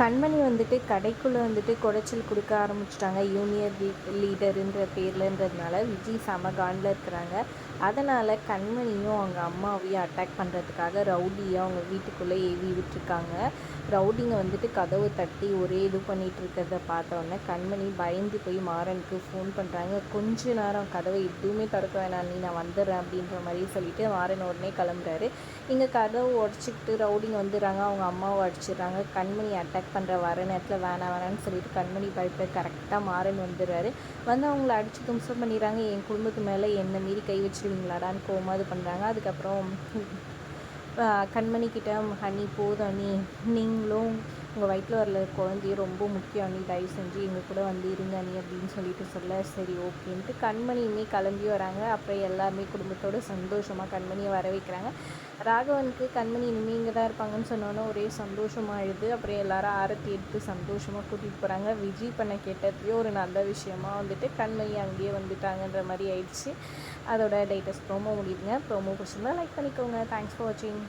கண்மணி வந்துட்டு கடைக்குள்ளே வந்துட்டு குடைச்சல் கொடுக்க ஆரம்பிச்சிட்டாங்க. யூனியர் லீடருன்ற பேர்லன்றதுனால விஜய் செம காண்டில் இருக்கிறாங்க. அதனால் கண்மணியும் அவங்க அம்மாவையும் அட்டாக் பண்ணுறதுக்காக ரவுடியை அவங்க வீட்டுக்குள்ளே ஏவி விட்டுருக்காங்க. ரவுடிங்க வந்துட்டு கதவை தட்டி ஒரே இது பண்ணிகிட்டு இருக்கிறத பார்த்தோன்னே கண்மணி பயந்து போய் மாறனுக்கு ஃபோன் பண்ணுறாங்க கொஞ்ச நேரம் கதவை எதுவுமே திறக்க வேணாம். நீ நான் வந்துடுறேன் அப்படின்ற மாதிரி சொல்லிட்டு மாறன் உடனே கிளம்புறாரு. இங்கே கதவை உடச்சிக்கிட்டு ரவுடிங்க வந்துடுறாங்க. அவங்க அம்மாவை அடிச்சிடுறாங்க. கண்மணி அட்டாக் பண்ணுற வர நேரத்தில் வேணாம் வேணான்னு சொல்லிட்டு கண்மணி பயப்பட கரெக்டாக மாறன் வந்துடுறாரு வந்து அவங்கள அடித்து தும்சம் பண்ணிடுறாங்க. என் குடும்பத்து மேலே என்னை மீறி கை வச்சுருவீங்களாடான்னு கோவமா இது பண்ணுறாங்க அதுக்கப்புறம் கண்மணி கிட்ட ஹனி போதும் நீங்களும் உங்கள் வயிற்றில் வரல குழந்தைய ரொம்ப முக்கியம். அண்ணி தயவு செஞ்சு எங்கள் கூட வந்து இருங்க அண்ணி அப்படின்னு சொல்லிட்டு சொல்ல சரி ஓகேன்ட்டு கண்மணியுமே கிளம்பி வராங்க. அப்புறம் எல்லாருமே குடும்பத்தோட சந்தோஷமாக கண்மணியை வர வைக்கிறாங்க. ராகவனுக்கு கண்மணி இனிமேல் இங்கே தான் இருப்பாங்கன்னு சொன்னோன்னே ஒரே சந்தோஷமாயிடுது அப்புறம் எல்லாரும் ஆரத்தி எடுத்து சந்தோஷமாக கூட்டிகிட்டு போகிறாங்க விஜய் பண்ண கேட்டதுலேயே ஒரு நல்ல விஷயமா வந்துட்டு கண்மணி அங்கேயே வந்துட்டாங்கன்ற மாதிரி ஆயிடுச்சு. அதோட லேட்டஸ்ட் ப்ரோமோ முடியுதுங்க. ப்ரோமோ பிடிச்சிருந்தா லைக் பண்ணிக்கோங்க. தேங்க்ஸ் ஃபார் வாட்சிங்